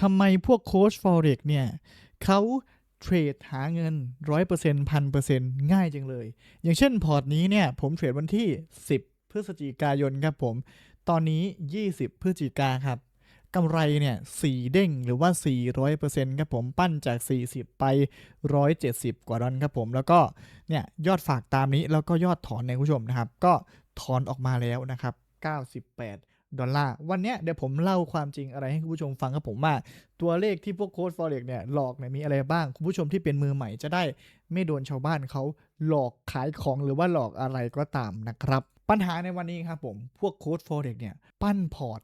ทำไมพวกโค้ช Forex เนี่ยเขาเทรดหาเงิน100% 1,000%ง่ายจังเลย อย่างเช่นพอร์ตนี้เนี่ย ผมเทรดวันที่ 10 พฤศจิกายนครับผม ตอนนี้ 20 พฤศจิกาครับกำไรเนี่ย4เด้งหรือว่า 400%ครับผมปั้นจาก 40 ไป 170 กว่าดอลครับผม แล้วก็เนี่ยยอดฝากตามนี้แล้วก็ยอดถอนในคุณผู้ชมนะครับ ก็ถอนออกมาแล้วนะครับ 98 ดอลลาร์ วันนี้เดี๋ยวผมเล่าความจริงอะไรให้คุณผู้ชมฟังครับผมว่า ตัวเลขที่พวกโค้ด forex เนี่ยหลอกเนี่ยมีอะไรบ้าง คุณผู้ชมที่เป็นมือใหม่จะได้ไม่โดนชาวบ้านเขาหลอกขายของหรือว่าหลอกอะไรก็ตามนะครับ ปัญหาในวันนี้ครับผม พวกโค้ด forex เนี่ยปั้นพอร์ต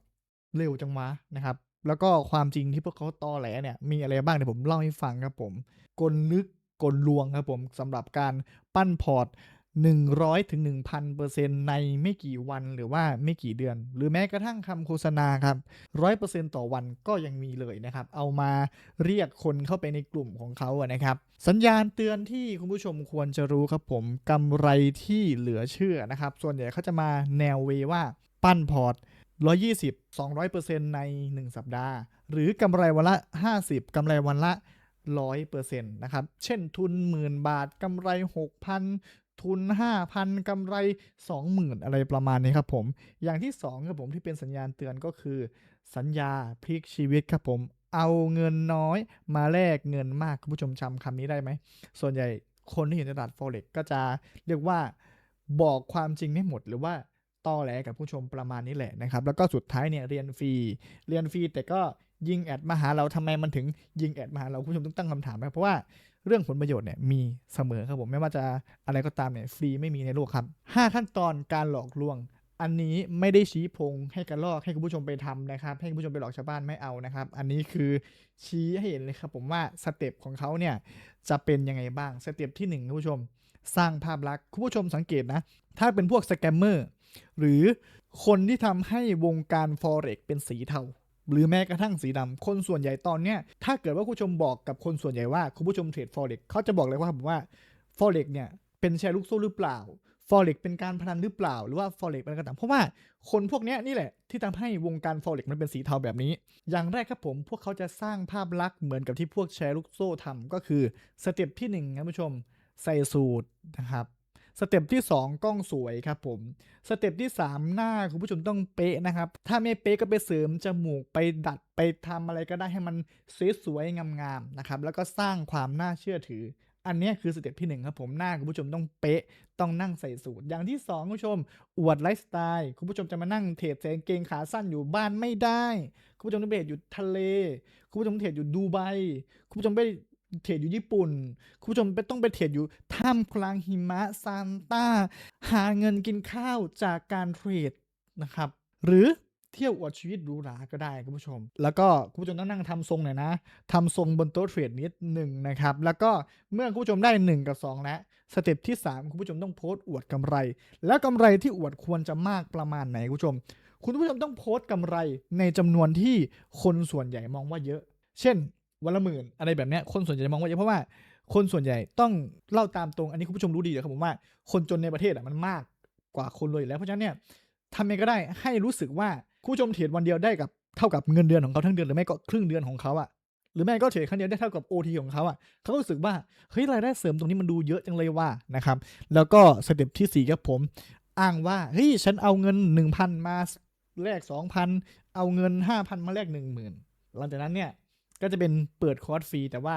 เร็วจังวะนะครับ แล้วก็ความจริงที่พวกเขาตอแหลเนี่ยมีอะไรบ้างเดี๋ยวผมเล่าให้ฟังครับผม กลลึกกลลวงครับผมสำหรับการปั้นพอร์ต 100ถึง1,000%ในไม่กี่วันหรือว่าไม่กี่เดือน หรือแม้กระทั่งคำโฆษณาครับ100%ต่อวันก็ยังมีเลยนะครับ เอามาเรียกคนเข้าไปในกลุ่มของเขาอะนะครับ สัญญาณเตือนที่คุณผู้ชมควรจะรู้ครับผมกำไรที่เหลือเชื่อนะครับ ส่วนใหญ่เขาจะมาแนวเวว่าปั้นพอร์ต120 200%ใน 1 สัปดาห์ หรือกำไรวันละ 50กำไรวันละ 100%นะครับ เช่นทุนหมื่นบาทกำไร 6,000 ทุน 5,000กำไร 20,000 อะไรประมาณนี้ครับผม อย่างที่2ครับผมที่เป็นสัญญาณเตือนก็คือ สัญญาพลิกชีวิตครับผมเอาเงินน้อยมาแลกเงินมากคุณผู้ชมจำคำนี้ได้ไหม ส่วนใหญ่คนที่อยู่ในตลาด forex ก็จะเรียกว่าบอกความจริงไม่หมดหรือว่าตอแหลกับผู้ชมประมาณนี้แหละนะครับ แล้วก็สุดท้ายเนี่ยเรียนฟรี เรียนฟรีแต่ก็ ยิงแอดมาหาเราทำไมมันถึงยิงแอดมาหาเราคุณผู้ชมต้องตั้งคำถามนะเพราะว่าเรื่องผลประโยชน์เนี่ยมีเสมอครับผมไม่ว่าจะอะไรก็ตามเนี่ยฟรีไม่มีในโลกครับ5ขั้นตอนการหลอกลวง อันนี้ไม่ได้ชี้พงให้กันลอกให้คุณผู้ชมไปทำนะครับ ให้คุณผู้ชมไปหลอกชาวบ้านไม่เอานะครับ อันนี้คือชี้ให้เห็นเลยครับผมว่าสเต็ปของเขาเนี่ยจะเป็นยังไงบ้างสเต็ปที่หนึ่งคุณผู้ชม สร้างภาพลักษณ์คุณผู้ชมสังเกตนะ ถ้าเป็นพวกสแกมเมอร์หรือคนที่ทำให้วงการ forex เป็นสีเทา หรือแม้กระทั่งสีดำคนส่วนใหญ่ตอนเนี้ยถ้าเกิดว่าคุณผู้ชมบอกกับคนส่วนใหญ่ว่าคุณผู้ชมเทรด forex เขาจะบอกเลยว่าผมว่า forex เนี่ยเป็นแชร์ลูกโซ่หรือเปล่า forex เป็นการพนันหรือเปล่า หรือว่า forex เป็นการต่างเพราะว่าคนพวกนี้นี่แหละที่ทำให้วงการ forex มันเป็นสีเทาแบบนี้ อย่างแรกครับผมพวกเขาจะสร้างภาพลักษณ์เหมือนกับที่พวกแชร์ลูกโซ่ทำก็คือสเต็ปที่หนึ่งครับผู้ชมใส่สูตรนะครับ สเต็ปที่ 2 กล้องสวยครับผม สเต็ปที่ 3 หน้าคุณผู้ชมต้องเป๊ะนะครับ ถ้าไม่เป๊ะก็ไปเสริมจมูกไปดัดไปทำอะไรก็ได้ให้มันสวยๆงามๆนะครับ แล้วก็สร้างความน่าเชื่อถือ อันนี้คือสเต็ปที่ 1 ครับผมหน้าคุณผู้ชมต้องเป๊ะต้องนั่งใส่สูทอย่างที่ 2 คุณผู้ชม อวดไลฟ์สไตล์คุณผู้ชมจะมานั่งเทรดใส่กางเกงขาสั้นอยู่บ้านไม่ได้ คุณผู้ชมต้องไปเทรดอยู่ทะเล คุณผู้ชมเทรดอยู่ดูไบคุณผู้ชมไป เทรดอยู่ญี่ปุ่น คุณผู้ชมไปต้องไปเทรดอยู่ท่ามกลางหิมะซานต้า หาเงินกินข้าวจากการเทรดนะครับ หรือเที่ยวอวดชีวิตหรูหราก็ได้คุณผู้ชม แล้วก็คุณผู้ชมต้องนั่งทำทรงหน่อยนะทำทรงบนโต๊ะเทรดนิดหนึ่งนะครับ แล้วก็เมื่อคุณผู้ชมได้ 1 กับ 2 แล้วสเต็ปที่ 3 คุณผู้ชมต้องโพสต์อวดกำไร แล้วกำไรที่อวดควรจะมากประมาณไหนคุณผู้ชม คุณผู้ชมต้องโพสต์กำไรในจำนวนที่คนส่วนใหญ่มองว่าเยอะ เช่น วันละหมื่นอะไรแบบเนี้ยคนส่วนใหญ่มองว่าเยอะเพราะว่าคนส่วนใหญ่ต้องเล่าตามตรงอันนี้คุณผู้ชมรู้ดีอยู่ครับผมว่าคนจนในประเทศอะมันมากกว่าคนรวยอยู่แล้วเพราะฉะนั้นเนี่ยทำยังไงก็ได้ให้รู้สึกว่าคุณผู้ชมเทรดวันเดียวได้กับเท่ากับเงินเดือนของเขาทั้งเดือนหรือไม่ก็ครึ่งเดือนของเขาอะหรือไม่ก็เทรดครั้งเดียวได้เท่ากับ OT ของเขาอะเขารู้สึกว่าเฮ้ยรายได้เสริมตรงนี้มันดูเยอะจังเลยว่านะครับ แล้วก็สเต็ปที่สี่ครับผม อ้างว่าเฮ้ยฉันเอาเงิน 1,000 มาแลก2,000 เอาเงิน 5,000 มาแลก10,000 หลังจากนั้นเนี่ย ก็จะเป็นเปิดคอร์สฟรีแต่ว่า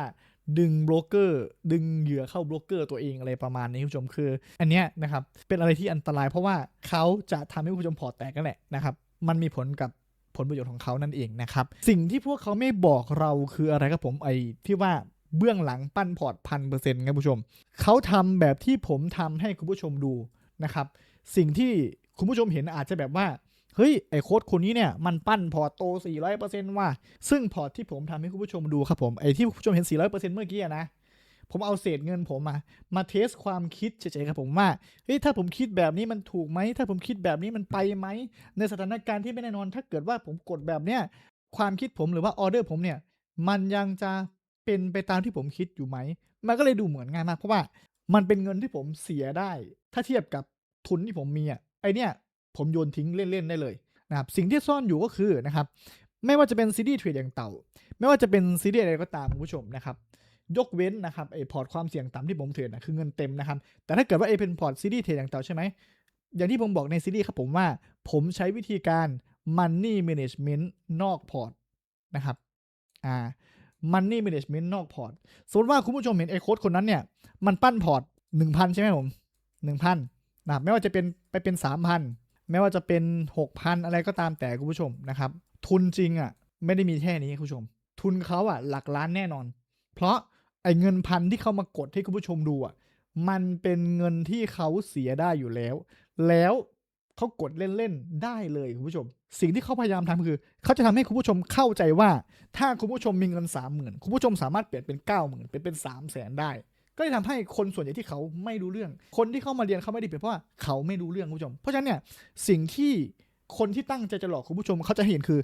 ดึงโบรกเกอร์ ดึงเหยื่อเข้าโบรกเกอร์ตัวเองอะไรประมาณนี้คุณผู้ชมคือ อันเนี้ยนะครับเป็นอะไรที่อันตรายเพราะว่าเขาจะทำให้คุณผู้ชมพอร์ตแตกกันแหละนะครับ มันมีผลกับผลประโยชน์ของเขานั่นเองนะครับ สิ่งที่พวกเขาไม่บอกเราคืออะไรครับผมไอ้ที่ว่าเบื้องหลังปั้นพอร์ตพันเปอร์เซ็นต์ครับคุณผู้ชม เขาทำแบบที่ผมทำให้คุณผู้ชมดูนะครับ สิ่งที่คุณผู้ชมเห็นอาจจะแบบว่า เฮ้ย ไอโค้ดคนนี้เนี่ย มันปั้นพอร์ตโต 400%ว่ะซึ่งพอร์ตที่ผมทำให้คุณผู้ชมดูครับผม ไอที่คุณผู้ชมเห็น 400%เมื่อกี้นะ ผมเอาเศษเงินผมมา มาเทสความคิดเฉยๆครับผมว่า เฮ้ย ถ้าผมคิดแบบนี้มันถูกไหม ถ้าผมคิดแบบนี้มันไปไหม ในสถานการณ์ที่ไม่แน่นอน ถ้าเกิดว่าผมกดแบบเนี้ย ความคิดผมหรือว่าออเดอร์ผมเนี่ย มันยังจะเป็นไปตามที่ผมคิดอยู่ไหม มันก็เลยดูเหมือนง่ายมากเพราะว่ามันเป็นเงินที่ผมเสียได้ ถ้าเทียบกับทุนที่ผมมีอะ ไอเนี่ย ผมโยนทิ้งเล่นๆได้เลยนะครับสิ่งที่ซ่อนอยู่ก็คือนะครับไม่ว่าจะเป็นซีรีเทรดอย่างเต่า ไม่ว่าจะเป็นซีรีอะไรก็ตามคุณผู้ชมนะครับยกเว้นนะครับไอพอร์ตความเสี่ยงต่ำที่ผมเทรดนะคือเงินเต็มนะครับแต่ถ้าเกิดว่าไอเป็นพอร์ตซีรีเทรดอย่างเต่าใช่ไหมอย่างที่ผมบอกในซีรีครับผมว่าผมใช้วิธีการ Money Management นอกพอร์ตนะครับอ่า Money Management นอกพอร์ตสมมติว่าคุณผู้ชมเห็นไอ้โค้ดคนนั้นเนี่ยมันปั้นพอร์ตหนึ่งพันใช่ไหมผมหนึ่งพันนะครับไม่ว่าจะเป็นไปเป็นสามพัน ไม่ว่าจะเป็นหกพันอะไรก็ตามแต่คุณผู้ชมนะครับ ทุนจริงอะไม่ได้มีแค่นี้คุณผู้ชม ทุนเขาอะหลักล้านแน่นอน เพราะไอ้เงินพันที่เขามากดให้คุณผู้ชมดูอะมันเป็นเงินที่เขาเสียได้อยู่แล้ว แล้วเขากดเล่นๆได้เลยคุณผู้ชม สิ่งที่เขาพยายามทำคือ เขาจะทำให้คุณผู้ชมเข้าใจว่า ถ้าคุณผู้ชมมีเงินสามหมื่นคุณผู้ชมสามารถเปลี่ยนเป็นเก้าหมื่นเป็นเป็นสามแสนได้ ก็เลยทำให้คนส่วนใหญ่ที่เขาไม่รู้เรื่อง คนที่เข้ามาเรียนเขาไม่ได้เปลี่ยนเพราะว่าเขาไม่รู้เรื่องคุณผู้ชม เพราะฉะนั้นเนี่ยสิ่งที่คนที่ตั้งใจจะหลอกคุณผู้ชมเขาจะเห็นคือ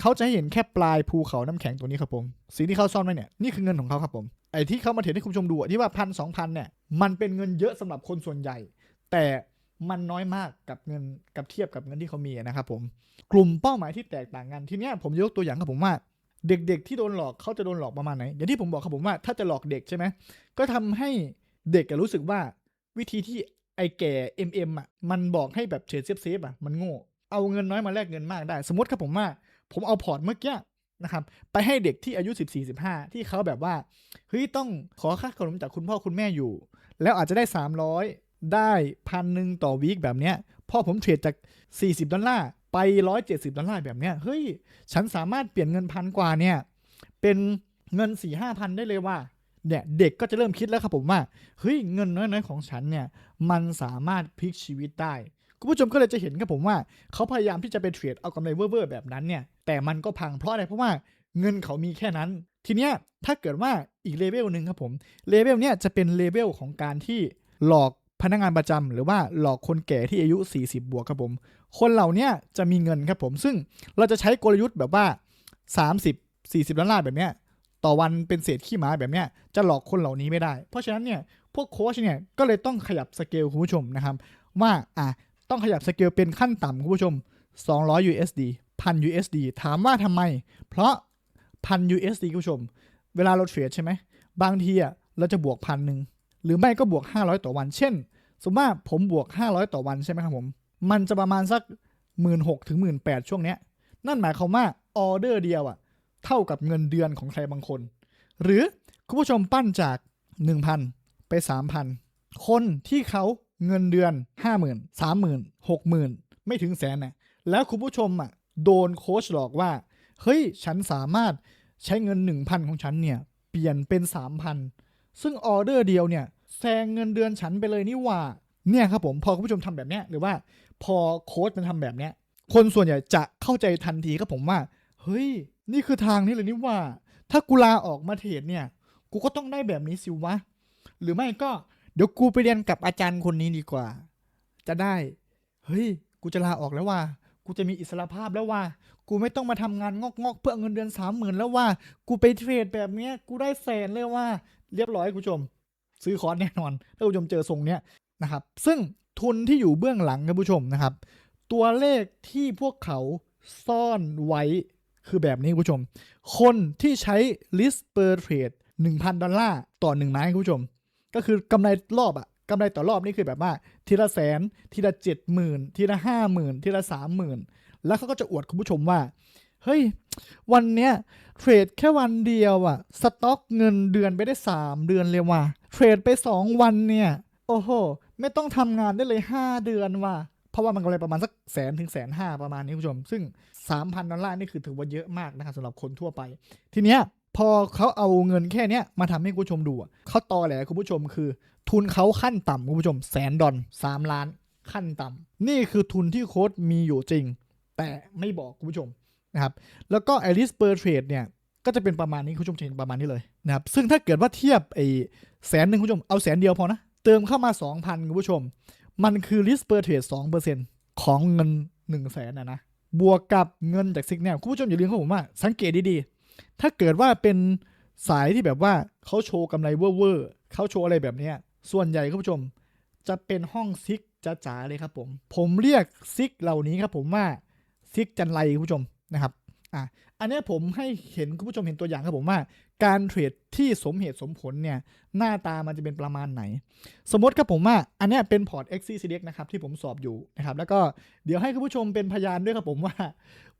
เขาจะเห็นแค่ปลายภูเขาน้ำแข็งตัวนี้ครับผม สิ่งที่เขาซ่อนไว้เนี่ยนี่คือเงินของเขาครับผม ไอ้ที่เขามาเทรดให้คุณผู้ชมดูที่ว่าพันสองพันเนี่ยมันเป็นเงินเยอะสำหรับคนส่วนใหญ่ แต่มันน้อยมากกับเงินกับเทียบกับเงินที่เขามีนะครับผม กลุ่มเป้าหมายที่แตกต่างกันทีเนี้ยผมยกตัวอย่างครับผมว่า เด็กๆที่โดนหลอกเขาจะโดนหลอกประมาณไหนอย่างที่ผมบอกครับผมว่าถ้าจะหลอกเด็กใช่ไหมก็ทำให้เด็กรู้สึกว่าวิธีที่ไอ้แก่ MM อะมันบอกให้แบบเฉดเซฟเซฟอะมันโง่เอาเงินน้อยมาแลกเงินมากได้ สมมติครับผมว่า ผมเอาพอร์ตเมื่อกี้นะครับไปให้เด็กที่อายุ 14 15 ที่เขาแบบว่าเฮ้ยต้องขอค่าขนมจากคุณพ่อคุณแม่อยู่ แล้วอาจจะได้ 300 ได้พันหนึ่งต่อวีคแบบเนี้ยพอผมเทรดจาก 40 ดอลลาร์ ไป 170 ดอลลาร์แบบเนี้ยเฮ้ย ฉันสามารถเปลี่ยนเงินพันกว่าเนี่ย เป็นเงิน4ี่ห้าพันได้เลยว่าเนี่ยเด็กก็จะเริ่มคิดแล้วครับผมว่าเฮ้ยเงินน้อยๆของฉันเนี่ยมันสามารถพลิกชีวิตได้คุณผู้ชมก็เลยจะเห็นครับผมว่าเขาพยายามที่จะไปเทรดเอากำไรเว่อร์แบบนั้นเนี่ยแต่มันก็พังเพราะอะไรเพราะว่าเงินเขามีแค่นั้น ทีเนี้ยถ้าเกิดว่าอีกเลเวลหนึ่งครับผมเลเวลเนี้ยจะเป็นเลเวลของการที่หลอก พนักงานประจำหรือว่าหลอกคนแก่ที่อายุ 40 บวกครับผม คนเหล่านี้จะมีเงินครับผม ซึ่งเราจะใช้กลยุทธ์แบบว่า 30 40ดอลลาร์แบบเนี้ยต่อวันเป็นเศษขี้หมาแบบเนี้ยจะหลอกคนเหล่านี้ไม่ได้ เพราะฉะนั้นเนี่ยพวกโค้ชเนี่ยก็เลยต้องขยับสเกลคุณผู้ชมนะครับ ว่าอะต้องขยับสเกลเป็นขั้นต่ำคุณผู้ชม 200 USD 1,000 USD ถามว่าทำไม เพราะ 1,000 USD คุณผู้ชม เวลาเราเทรดใช่ไหมบางทีอะเราจะบวกพันหนึ่ง หรือไม่ก็บวก 500 ต่อวัน เช่น สมมติว่าผมบวก 500 ต่อวันใช่ไหมครับผม มันจะประมาณสัก 1 6ื่นถึงหมื่นแช่วงเนี้ย นั่นหมายความว่าออเดอร์เดียวอะเท่ากับเงินเดือนของใครบางคน หรือคุณผู้ชมปั้นจาก 1,000 ไป 3,000 คนที่เขาเงินเดือน 50,000 30,000 60,000 ไม่ถึงแสนน่ะแล้วคุณผู้ชมอะโดนโค้ชหลอกว่า เฮ้ย ฉันสามารถใช้เงิน 1,000 ของฉันเนี่ย เปลี่ยนเป็น 3,000 ซึ่งออเดอร์เดียวเนี่ยแซงเงินเดือนฉันไปเลยนี่ว่า เนี่ยครับผมพอคุณผู้ชมทำแบบเนี้ยหรือว่าพอโค้ชมันทำแบบเนี้ยคนส่วนใหญ่จะเข้าใจทันทีครับผมว่า เฮ้ย นี่คือทางนี้เลยนี่ว่า ถ้ากูลาออกมาเทรดเนี่ย กูก็ต้องได้แบบนี้สิวะ หรือไม่ก็เดี๋ยวกูไปเรียนกับอาจารย์คนนี้ดีกว่า จะได้ เฮ้ย กูจะลาออกแล้วว่า กูจะมีอิสรภาพแล้วว่า กูไม่ต้องมาทำงานงอกๆ เพื่อเงินเดือนสามหมื่นแล้วว่า กูไปเทรดแบบเนี้ย กูได้แสนเลยว่า เรียบร้อยคุณผู้ชม ซื้อคอร์สแน่นอน ถ้าคุณผู้ชมเจอทรงเนี้ยนะครับ ซึ่งทุนที่อยู่เบื้องหลังคุณผู้ชมนะครับ ตัวเลขที่พวกเขาซ่อนไว้คือแบบนี้คุณผู้ชม คนที่ใช้ list per trade 1,000 ดอลลาร์ต่อ 1 ไม้คุณผู้ชม ก็คือกำไรรอบอะกำไรต่อรอบนี่คือแบบว่า ทีละแสน ทีละเจ็ดหมื่นทีละห้าหมื่นทีละสามหมื่นแล้วเขาก็จะอวดคุณผู้ชมว่า เฮ้ย วันเนี้ยเทรดแค่วันเดียวอะสต็อกเงินเดือนไปได้3เดือนเลยว่ะ เทรดไป2วันเนี่ย โอ้โห ไม่ต้องทำงานได้เลย5เดือนว่ะเพราะว่ามันกำไรประมาณสักแสนถึงแสนห้าประมาณนี้คุณผู้ชม ซึ่ง 3,000 ดอลลาร์นี่คือถือว่าเยอะมากนะครับสำหรับคนทั่วไป ทีเนี้ยพอเขาเอาเงินแค่เนี้ยมาทำให้คุณผู้ชมดูอะเขาตอแหลคุณผู้ชมคือ ทุนเขาขั้นต่ำคุณผู้ชมแสนดอลสามล้านขั้นต่ำนี่คือทุนที่โค้ดมีอยู่จริง แต่ไม่บอกคุณผู้ชม นะครับแล้วก็ไอริสเปอร์เทรดเนี่ยก็จะเป็นประมาณนี้คุณผู้ชมจะเห็นประมาณนี้เลยนะครับซึ่งถ้าเกิดว่าเทียบไอแสนหนึ่งคุณผู้ชมเอาแสนเดียวพอนะ เติมเข้ามา 2,000 คุณผู้ชม มันคือ risk per trade 2%ของเงิน 1 0 0 0 0แสนนะนะบวกกับเงินจากซิกแนลคุณผู้ชมอย่าลืมครับผมว่าสังเกตดีๆ ถ้าเกิดว่าเป็นสายที่แบบว่าเขาโชว์กำไรเวอร์ๆเขาโชว์อะไรแบบเนี้ยส่วนใหญ่คุณผู้ชม จะเป็นห้องซิกจ๋าๆเลยครับผม ผมเรียกซิกเหล่านี้ครับผมว่าซิกจันไรคุณผู้ชม นะครับอะอันนี้ผมให้เห็นคุณผู้ชมเห็นตัวอย่างครับผมว่า การเทรดที่สมเหตุสมผลเนี่ยหน้าตามันจะเป็นประมาณไหน สมมติครับผมว่าอันนี้เป็นพอร์ต x c c d x นะครับที่ผมสอบอยู่นะครับแล้วก็เดี๋ยวให้คุณผู้ชมเป็นพยานด้วยครับผมว่า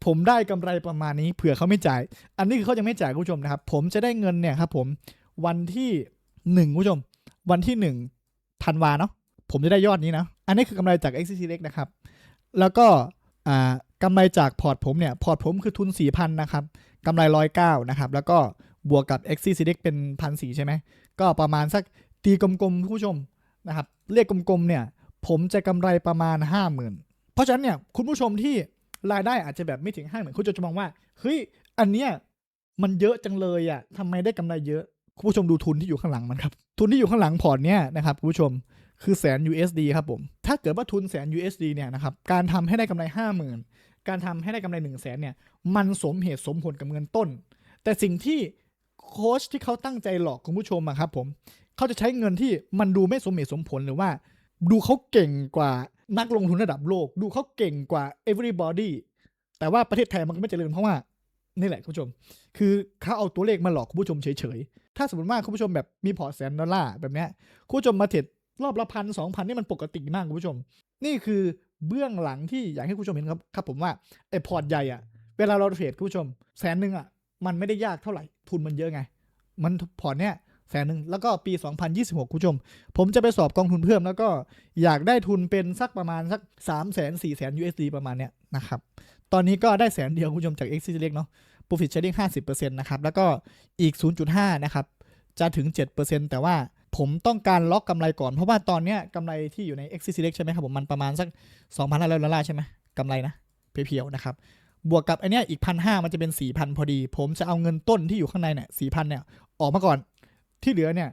ผมได้กำไรประมาณนี้เผื่อเขาไม่จ่าย อันนี้คือเขายังไม่จ่ายคุณผู้ชมนะครับผมจะได้เงินเนี่ยครับผมวันที่หนึ่งคุณผู้ชม วันที่หนึ่งธันวาเนาะผมจะได้ยอดนี้นะอันนี้คือกำไรจาก x c c d x นะครับแล้วก็อ่า กำไรจากพอร์ตผมเนี่ยพอร์ตผมคือทุน 4,000 นะครับกำไรร้อยเก้านะครับ แล้วก็บวกกับ x c c d x เป็นพันสใช่ไหม ก็ประมาณสักตีกลมๆผู้ชมนะครับเลขกกลมๆเนี่ยผมจะกำไรประมาณ 50,000 เพราะฉะนั้นเนี่ยคุณผู้ชมที่รายได้อาจจะแบบไม่ถึง 50,000คุณจะมองว่าเฮ้ยอันเนี้ยมันเยอะจังเลยอะ่ะทำไมได้กำไรเยอะคุณผู้ชมดูทุนที่อยู่ข้างหลังมันครับทุนที่อยู่ข้างหลังพอร์ตเนี่ยนะครับคุณผู้ชมคือแสน USD ครับผม ถ้าเกิดว่าทุนแสน USD เนี่ยนะครับ การทำให้ได้กำไร 50,000 การทำให้ได้กำไร1 0 0 0 0แสนเนี่ย มันสมเหตุสมผลกับเงินต้น แต่สิ่งที่โค้ชที่เขาตั้งใจหลอกคุณผู้ชมอะครับผมเขาจะใช้เงินที่มันดูไม่สมเหตุสมผลหรือว่า ดูเขาเก่งกว่านักลงทุนระดับโลก ดูเขาเก่งกว่า everybody แต่ว่าประเทศไทยมันก็ไม่เจริญเพราะว่านี่แหละคุณผู้ชม คือเขาเอาตัวเลขมาหลอกคุณผู้ชมเฉยๆ ถ้าสมมติว่าคุณผู้ชมแบบมีพอร์ตแสนดอลลาร์แบบเนี้ยคุณผู้ชมมาเทรดรอบละพันสองพันนี่มันปกติมากคุณผู้ชม นี่คือ เบื้องหลังที่อยากให้คุณผู้ชมเห็นครับครับผมว่าไอ้พอร์ตใหญ่อะเวลาเราเทรดคุณผู้ชมแสนหนึ่งอะมันไม่ได้ยากเท่าไหร่ทุนมันเยอะไง มันพอร์ตเนี้ยแสนหนึ่งแล้วก็ปี 2026 คุณผู้ชม ผมจะไปสอบกองทุนเพิ่ม แล้วก็อยากได้ทุนเป็นสักประมาณสัก3 0 0 0 0 4 0 0 0 USD ประมาณเนี้ยนะครับ ตอนนี้ก็ได้แสนเดียวคุณผู้ชมจาก x c เล็กเนาะ profit sharing 50%นะครับ แล้วก็อีก 0.5 นะครับ จะถึง 7%แต่ว่า ผมต้องการล็อกกำไรก่อน เพราะว่าตอนเนี้ยกำไรที่อยู่ใน x c เล็กใช่ไหมครับผมมันประมาณสัก2,000ล้านดอลลาร์ใช่ไหมกำไรนะเพียวๆนะครับบวกกับไอเนี้ยอีกพันห้ามันจะเป็นสี่พันพอดี ผมจะเอาเงินต้นที่อยู่ข้างในเนี่ยสี่พันเนี่ยออกมาก่อนที่เหลือเนี่ย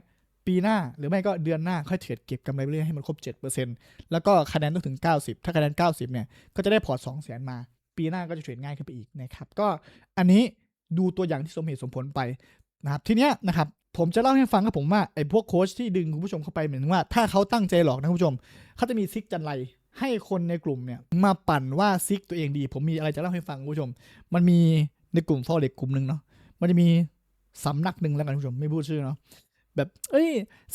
ปีหน้าหรือไม่ก็เดือนหน้าค่อยเทรดเก็บกำไรเรื่อยให้มันครบ 7%แล้วก็คะแนนต้องถึง 90 ถ้าคะแนน 90 เนี่ย ก็จะได้พอร์ต2 0 0 0 0 0 มา ปีหน้าก็จะเทรดง่ายขึ้นไปอีกนะครับ ก็อันนี้ดูตัวอย่างที่สมเหตุสมผลไปนะครับ ทีเนี้ยนะครับ ผมจะเล่าให้ฟังครับผมว่าไอ้พวกโค้ชที่ดึงคุณผู้ชมเข้าไปเหมือนว่า ถ้าเขาตั้งใจหลอกนะคุณผู้ชมเขาจะมีซิกจันไรให้คนในกลุ่มเนี่ยมาปั่นว่าซิกตัวเองดี ผมมีอะไรจะเล่าให้ฟังคุณผู้ชม มันมีในกลุ่มฟอเร็กกลุ่มหนึ่งเนาะมันจะมีสำนักหนึ่งแล้วกันคุณผู้ชมไม่พูดชื่อเนาะแบบ เอ้ย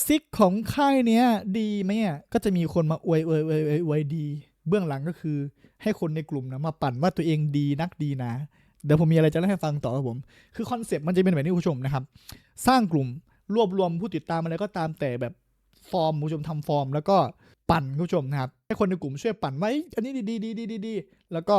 ซิกของค่ายเนี้ยดีไหมอะก็จะมีคนมาอวยอวยอวยอวยดี เบื้องหลังก็คือ ให้คนในกลุ่มนะมาปั่นว่าตัวเองดีนักดีนะ เดี๋ยวผมมีอะไรจะเล่าให้ฟังต่อครับผม คือคอนเซปต์มันจะเป็นแบบนี้คุณผู้ชมนะครับ สร้างกลุ่มรวบรวมผู้ติดตามอะไรก็ตามแต่แบบฟอร์มคุณผู้ชมทำฟอร์ม แล้วก็ปั่นคุณผู้ชมนะครับให้คนในกลุ่มช่วยปั่นไว้อันนี้ดีดีดีดีดีแล้วก็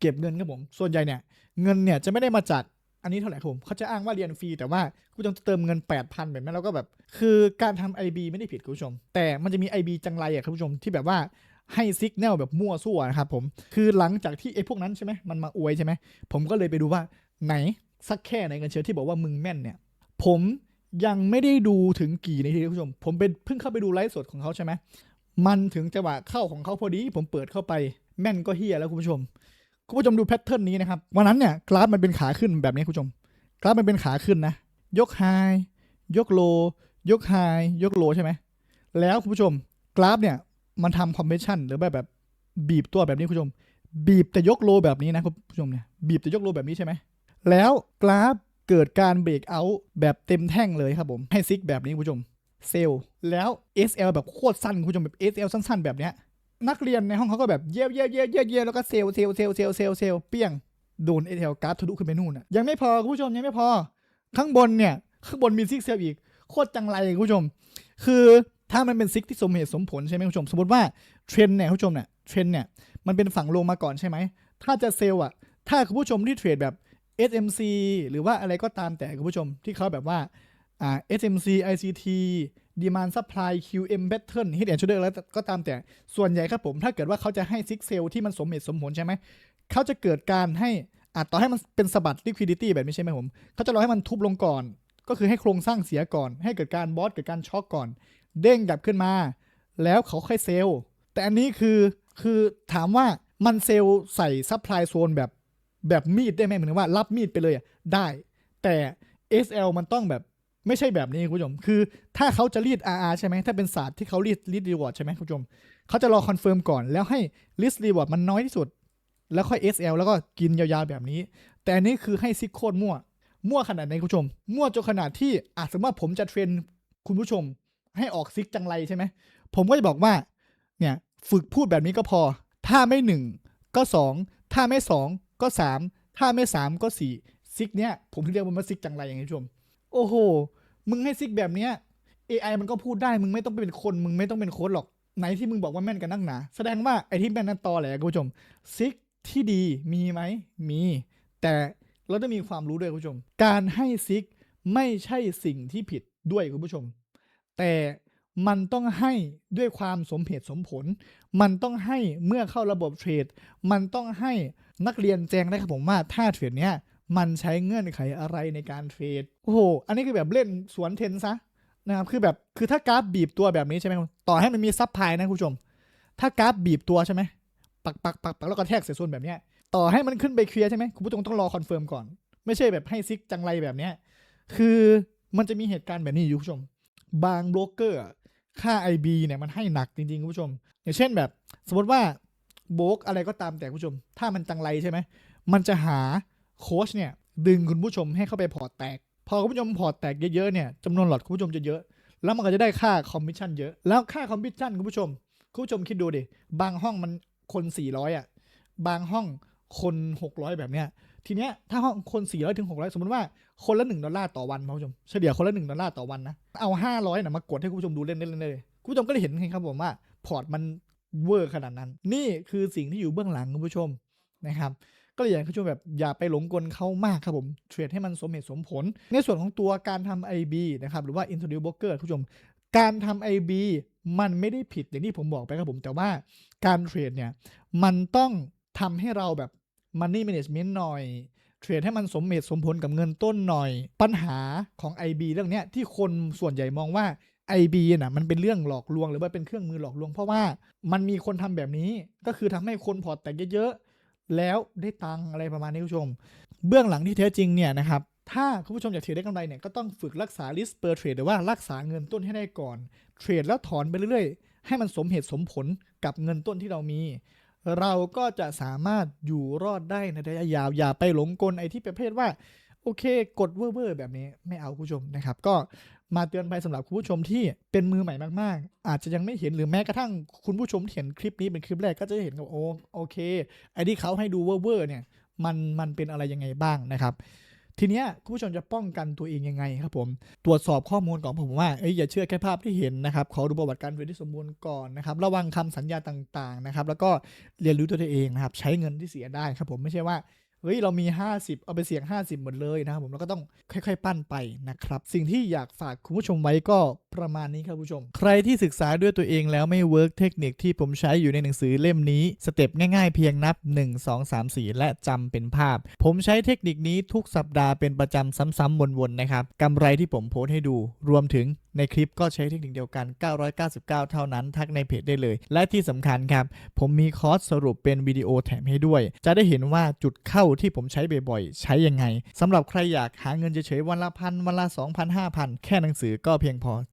เก็บเงินครับผม ส่วนใหญ่เนี่ย เงินเนี่ยจะไม่ได้มาจากอันนี้เท่าไหร่ครับผมเขาจะอ้างว่าเรียนฟรีแต่ว่าคุณต้องเติมเงิน 8,000แบบนั้นแล้วก็แบบ คือการทำ IB ไม่ได้ผิดคุณผู้ชม แต่มันจะมี IB จังไรอะคุณผู้ชมที่แบบว่า ให้ซิกแนลแบบมั่วซั่วนะครับผม คือหลังจากที่ไอ้พวกนั้นใช่ไหมมันมาอวยใช่ไหม ผมก็เลยไปดูว่าไหนสักแค่ไหนกันเชียวที่บอกว่ามึงแม่นเนี่ย ผมยังไม่ได้ดูถึงกี่นาทีคุณผู้ชม ผมเป็นเพิ่งเข้าไปดูไลฟ์สดของเขาใช่ไหม มันถึงจังหวะเข้าของเขาพอดี ผมเปิดเข้าไปแม่นก็เฮียแล้วคุณผู้ชม คุณผู้ชมดูแพทเทิร์นนี้นะครับ วันนั้นเนี่ยกราฟมันเป็นขาขึ้นแบบนี้คุณผู้ชม กราฟมันเป็นขาขึ้นนะ ยกไฮยกโล ยกไฮยกโลใช่ไหม แล้วคุณผู้ชมกราฟเนี่ย มันทำคอมเพรสชันหรือแบบแบบบีบตัวแบบนี้คุณผู้ชม บีบแต่ยกโลแบบนี้นะคุณผู้ชมเนี่ยบีบแต่ยกโลแบบนี้ใช่ไหมแล้วกราฟเกิดการเบรกเอาท์แบบเต็มแท่งเลยครับผม ให้ซิกแบบนี้คุณผู้ชมเซลแล้ว SL แบบโคตรสั้นคุณผู้ชมแบบ SL สั้น ๆ แบบเนี้ยนักเรียนในห้องเขาก็แบบเย่เย่เย่เย่เย่แล้วก็เซลเซลเซลเซลเซลเซลเปี้ยงโดนเอเทลกร์ดทะลุขึ้นไปนู่นอะยังไม่พอคุณผู้ชมยังไม่พอ ข้างบนเนี่ยข้างบนมีซิกเซลอีกโคตรจังไรคุณผู้ชม คือ ถ้ามันเป็นซิกที่สมเหตุสมผลใช่ไหมคุณผู้ชม สมมติว่าเทรนเนี่ยคุณผู้ชมเนี่ยเทรนเนี่ยมันเป็นฝั่งลงมาก่อนใช่ไหม ถ้าจะเซลล์อะ ถ้าคุณผู้ชมที่เทรดแบบ SMC หรือว่าอะไรก็ตามแต่คุณผู้ชมที่เขาแบบว่าอ่า SMC ICT Demand Supply QM Pattern Head and Shoulder แล้วก็ตามแต่ส่วนใหญ่ครับผม ถ้าเกิดว่าเขาจะให้ซิกเซลที่มันสมเหตุสมผลใช่ไหม เขาจะเกิดการให้อะต่อให้มันเป็นสะบัด liquidity แบบนี้ใช่ไหมผม เขาจะรอให้มันทุบลงก่อน ก็คือให้โครงสร้างเสียก่อน ให้เกิดการบอสเกิดการช็อกก่อน เด้งกลับขึ้นมา แล้วเขาค่อยเซลล์ แต่อันนี้คือคือถามว่ามันเซลล์ใส่ซัพพลายโซนแบบแบบมีดได้ไหมเหมือนว่ารับมีดไปเลยอะได้ แต่ SL มันต้องแบบไม่ใช่แบบนี้คุณผู้ชม คือถ้าเขาจะรีด RR ใช่ไหม ถ้าเป็นศาสตร์ที่เขารีดรีดรีวอร์ดใช่ไหมคุณผู้ชม เขาจะรอคอนเฟิร์มก่อน แล้วให้ list reward มันน้อยที่สุด แล้วค่อย SL แล้วก็กินยาวๆแบบนี้ แต่อันนี้คือให้ซิกโคตรมั่ว มั่วขนาดไหนคุณผู้ชม มั่วจนขนาดที่อาจสมมติว่าผมจะเทรนคุณผู้ชม ให้ออกซิกจังไรใช่ไหม ผมก็จะบอกว่า เนี่ย ฝึกพูดแบบนี้ก็พอ ถ้าไม่หนึ่งก็สอง ถ้าไม่สองก็สาม ถ้าไม่สามก็สี่ซิกเนี้ยผมเรียกมันว่าซิกจังไรอย่างนี้คุณผู้ชม โอ้โห มึงให้ซิกแบบเนี้ย AI มันก็พูดได้ มึงไม่ต้องเป็นคน มึงไม่ต้องเป็นโค้ดหรอก ไหนที่มึงบอกว่าแม่นกันนักหนา แสดงว่าไอ้ที่แม่นนั้นตอแหละคุณผู้ชม ซิกที่ดีมีไหม มี แต่เราต้องมีความรู้ด้วยคุณผู้ชม การให้ซิกไม่ใช่สิ่งที่ผิดด้วยคุณผู้ชม แต่มันต้องให้ด้วยความสมเหตุสมผล มันต้องให้เมื่อเข้าระบบเทรด มันต้องให้นักเรียนแจ้งได้ครับผมว่าถ้าเทรดเนี้ยมันใช้เงื่อนไขอะไรในการเทรด โอ้โห อันนี้คือแบบเล่นสวนเทนซะนะครับ คือแบบ คือถ้ากราฟบีบตัวแบบนี้ใช่ไหมต่อให้มันมีซับพลายนะคุณผู้ชม ถ้ากราฟบีบตัวใช่ไหม ปักปักปักปักแล้วก็แทกเสียส่วนแบบเนี้ย ต่อให้มันขึ้นไปเคลียร์ใช่ไหมคุณผู้ชมต้องรอคอนเฟิร์มก่อน ไม่ใช่แบบให้ซิกจังไรแบบเนี้ย คือมันจะมีเหตุการณ์แบบนี้อยู่คุณผู้ชม บางโบรกเกอร์ค่า IB เนี่ยมันให้หนักจริงๆคุณผู้ชม อย่างเช่นแบบ สมมติว่าโบรกอะไรก็ตามแต่คุณผู้ชม ถ้ามันจังไรใช่ไหม มันจะหาโค้ชเนี่ย ดึงคุณผู้ชมให้เข้าไปพอร์ตแตก พอคุณผู้ชมพอร์ตแตกเยอะๆเนี่ยจำนวนหลอดคุณผู้ชมจะเยอะ แล้วมันก็จะได้ค่าคอมมิชชั่นเยอะ แล้วค่าคอมมิชชั่นคุณผู้ชม คุณผู้ชมคิดดูดิ บางห้องมันคน 400 อะ บางห้องคน 600 แบบเนี้ย ทีเนี้ยถ้าห้องคน 400ถึง600 สมมติว่า คนละ1ดอลลาร์ต่อวันคุณผู้ชมเฉลี่ยคนละ1ดอลลาร์ต่อวันนะเอา500นะมากดให้คุณผู้ชมดูเล่นๆเลยคุณผู้ชมก็ได้เห็นครับผมว่าพอร์ตมันเวอร์ขนาดนั้น นี่คือสิ่งที่อยู่เบื้องหลังคุณผู้ชมนะครับก็เลยอยากให้คุณผู้ชมแบบอย่าไปหลงกลเขามากครับผมเทรดให้มันสมเหตุสมผล ในส่วนของตัวการทำ IB นะครับหรือว่า Introduce Broker คุณผู้ชมการทำ IB มันไม่ได้ผิดอย่างที่ผมบอกไปครับผมแต่ว่าการเทรดเนี่ยมันต้องทำให้เราแบบ Money Management หน่อย เทรดให้มันสมเหตุสมผลกับเงินต้นหน่อย ปัญหาของ IB เรื่องเนี้ยที่คนส่วนใหญ่มองว่า IB น่ะมันเป็นเรื่องหลอกลวงหรือว่าเป็นเครื่องมือหลอกลวง เพราะว่ามันมีคนทำแบบนี้ก็คือทำให้คนพอร์ตแตกเยอะๆแล้วได้ตังอะไรประมาณนี้คุณผู้ชม เบื้องหลังที่แท้จริงเนี่ยนะครับถ้าคุณผู้ชมอยากเทรดได้กำไรเนี่ยก็ต้องฝึกรักษา risk per trade หรือว่ารักษาเงินต้นให้ได้ก่อน เทรดแล้วถอนไปเรื่อยๆ ให้มันสมเหตุสมผลกับเงินต้นที่เรามี เราก็จะสามารถอยู่รอดได้ในระยะยาว อย่าไปหลงกลไอ้ที่ประเภทว่า โอเค กดเว่อร์แบบนี้ไม่เอาคุณผู้ชมนะครับ ก็มาเตือนภัยสำหรับคุณผู้ชมที่เป็นมือใหม่มากๆ อาจจะยังไม่เห็นหรือแม้กระทั่งคุณผู้ชมเห็นคลิปนี้เป็นคลิปแรกก็จะเห็นว่าโอ้โอเคไอ้ที่เขาให้ดูเว่อร์เนี่ยมันมันเป็นอะไรยังไงบ้างนะครับ ทีเนี้ยคุณผู้ชมจะป้องกันตัวเองยังไงครับผม ตรวจสอบข้อมูลของผมว่าเอ้ยอย่าเชื่อแค่ภาพที่เห็นนะครับขอดูประวัติการเรียนที่สมบูรณ์ก่อนนะครับ ระวังคำสัญญาต่างๆนะครับ แล้วก็เรียนรู้ตัวเองนะครับ ใช้เงินที่เสียได้ครับผมไม่ใช่ว่า เฮ้ยเรามี 50 เอาไปเสี่ยง 50 หมดเลยนะครับผมแล้วก็ต้องค่อยๆ ปั้นไปนะครับ สิ่งที่อยากฝากคุณผู้ชมไว้ก็ประมาณนี้ครับผู้ชม ใครที่ศึกษาด้วยตัวเองแล้วไม่เวิร์กเทคนิคที่ผมใช้อยู่ในหนังสือเล่มนี้ สเต็ปง่ายๆเพียงนับ 1 2 3 4 และจำเป็นภาพ ผมใช้เทคนิคนี้ทุกสัปดาห์เป็นประจำซ้ำๆวนๆนะครับกำไรที่ผมโพสต์ให้ดูรวมถึงในคลิปก็ใช้เทคนิคเดียวกัน 999 เท่านั้น ทักในเพจได้เลย และที่สำคัญครับ ผมมีคอร์สสรุปเป็นวิดีโอแถมให้ด้วย จะได้เห็นว่าจุดเข้าที่ผมใช้บ่อยๆ ใช้ยังไงสำหรับใครอยากหาเงินเฉยๆวันละพันวันละ2,000 5,000 แค่หนังสือก็เพียงพอ